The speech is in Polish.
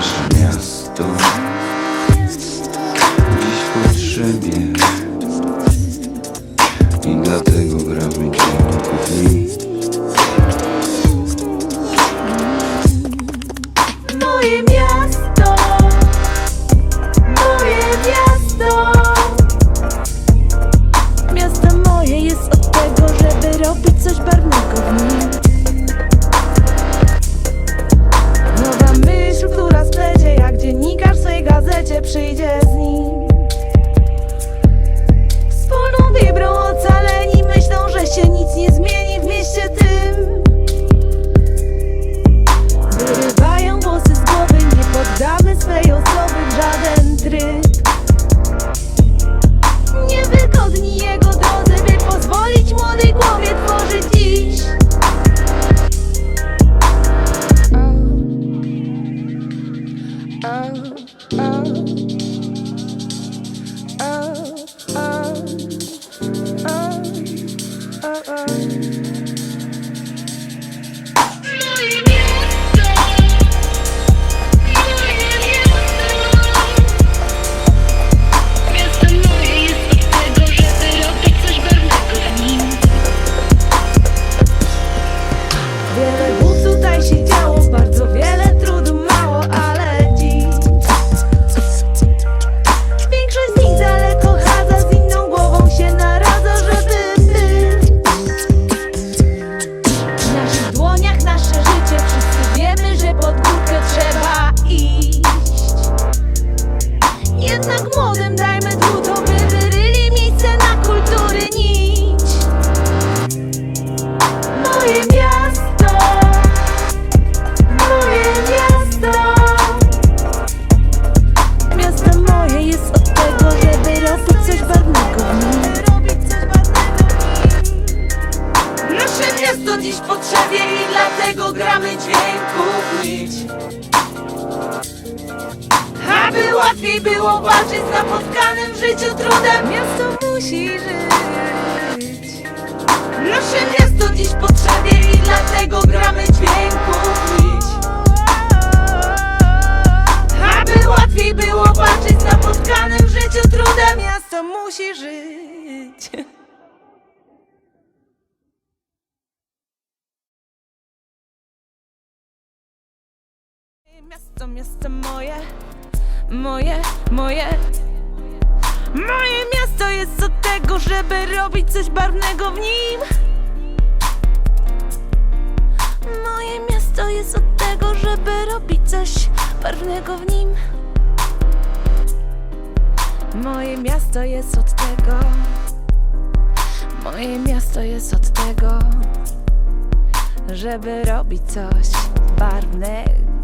nasze miasto Dziś potrzebie nic nie zmieni w mieście Moje dlatego gramy dźwięków nić. Aby łatwiej było walczyć z napotkanym w życiu trudem, miasto musi żyć. Nasze miasto dziś potrzebie i dlatego gramy dźwięków nić Aby łatwiej było walczyć z napotkanym w życiu trudem Miasto musi żyć Miasto, miasto moje, moje, moje Moje miasto jest od tego, żeby robić coś barwnego w nim. Moje miasto jest od tego, żeby robić coś barwnego w nim. Moje miasto jest od tego. Moje miasto jest od tego, żeby robić coś barwnego